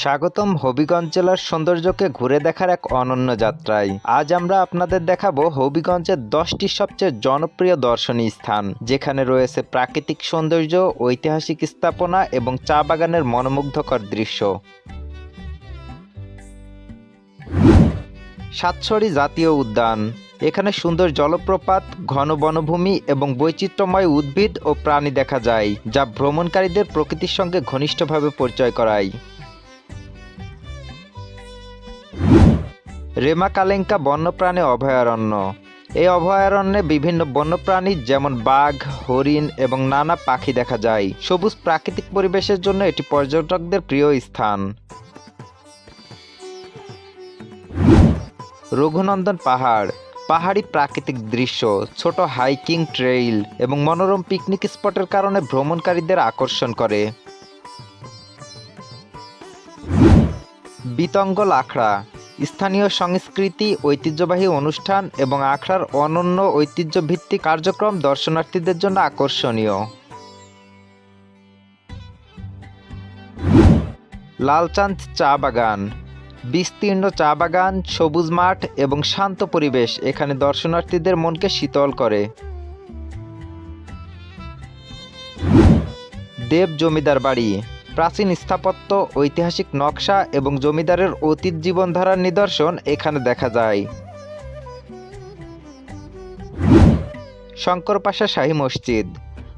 স্বাগতম হবিগঞ্জ জেলার সৌন্দর্যকে ঘুরে দেখার এক অনন্য যাত্রায়। আজ আমরা আপনাদের দেখাবো হবিগঞ্জের দশটি সবচেয়ে জনপ্রিয় দর্শনীয় স্থান, যেখানে রয়েছে প্রাকৃতিক সৌন্দর্য, ঐতিহাসিক স্থাপনা এবং চা বাগানের মনোমুগ্ধকর দৃশ্য। সাতছড়ি জাতীয় উদ্যান। এখানে সুন্দর জলপ্রপাত, ঘন বনভূমি এবং বৈচিত্র্যময় উদ্ভিদ ও প্রাণী দেখা যায়, যা ভ্রমণকারীদের প্রকৃতির সঙ্গে ঘনিষ্ঠভাবে পরিচয় করায়। রেমা কালেঙ্কা বন্যপ্রাণী অভয়ারণ্য। এই অভয়ারণ্যে বিভিন্ন বন্যপ্রাণী যেমন বাঘ, হরিণ এবং নানা পাখি দেখা যায়। সবুজ প্রাকৃতিক পরিবেশের জন্য এটি পর্যটকদের প্রিয় স্থান। রঘুনন্দন পাহাড়, পাহাড়ি প্রাকৃতিক দৃশ্য, ছোট হাইকিং ট্রেইল এবং মনোরম পিকনিক স্পটের কারণে ভ্রমণকারীদের আকর্ষণ করে। বিতঙ্গল আখড়া স্থানীয় সংস্কৃতি, ঐতিহ্যবাহী অনুষ্ঠান এবং আখড়ার অনন্য ঐতিহ্যভিত্তিক কার্যক্রম দর্শনার্থীদের জন্য আকর্ষণীয়। লালচাঁদ চা বাগান। বিস্তীর্ণ চা বাগান, সবুজ মাঠ এবং শান্ত পরিবেশ এখানে দর্শনার্থীদের মনকে শীতল করে। দেব জমিদার বাড়ি। প্রাচীন স্থাপত্য, ঐতিহাসিক নকশা এবং জমিদারের অতীত জীবনধারার নিদর্শন এখানে দেখা যায়। শঙ্করপাশা শাহী মসজিদ।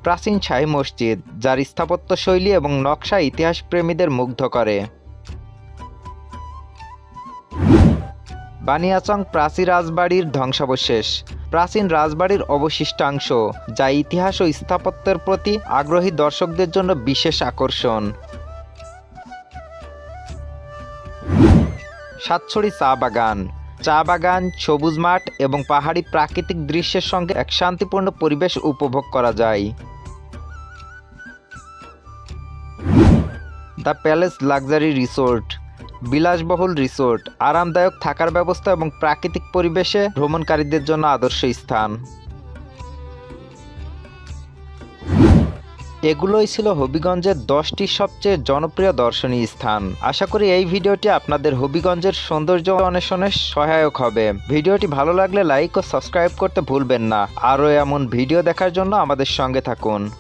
প্রাচীন শাহী মসজিদ, যার স্থাপত্য শৈলী এবং নকশা ইতিহাস প্রেমীদের মুগ্ধ করে। বানিয়াচং প্রাচী রাজবাড়ির ধ্বংসাবশেষ। প্রাচীন রাজবাড়ির অবশিষ্টাংশ, যা ইতিহাস ও স্থাপত্যের প্রতি আগ্রহী দর্শকদের জন্য বিশেষ আকর্ষণ। সাতছড়ি চা বাগান। চা বাগান, সবুজ মাঠ এবং পাহাড়ি প্রাকৃতিক দৃশ্যের সঙ্গে এক শান্তিপূর্ণ পরিবেশ উপভোগ করা যায়। The palace luxury resort. বিলাসবহুল রিসোর্ট, আরামদায়ক থাকার ব্যবস্থা এবং প্রাকৃতিক পরিবেশে ভ্রমণকারীদের জন্য আদর্শ স্থান। এগুলোই ছিল হবিগঞ্জের দশটি সবচেয়ে জনপ্রিয় দর্শনীয় স্থান। আশা করি এই ভিডিওটি আপনাদের হবিগঞ্জের সৌন্দর্য অন্বেষণে সহায়ক হবে। ভিডিওটি ভালো লাগলে লাইক ও সাবস্ক্রাইব করতে ভুলবেন না। আরও এমন ভিডিও দেখার জন্য আমাদের সঙ্গে থাকুন।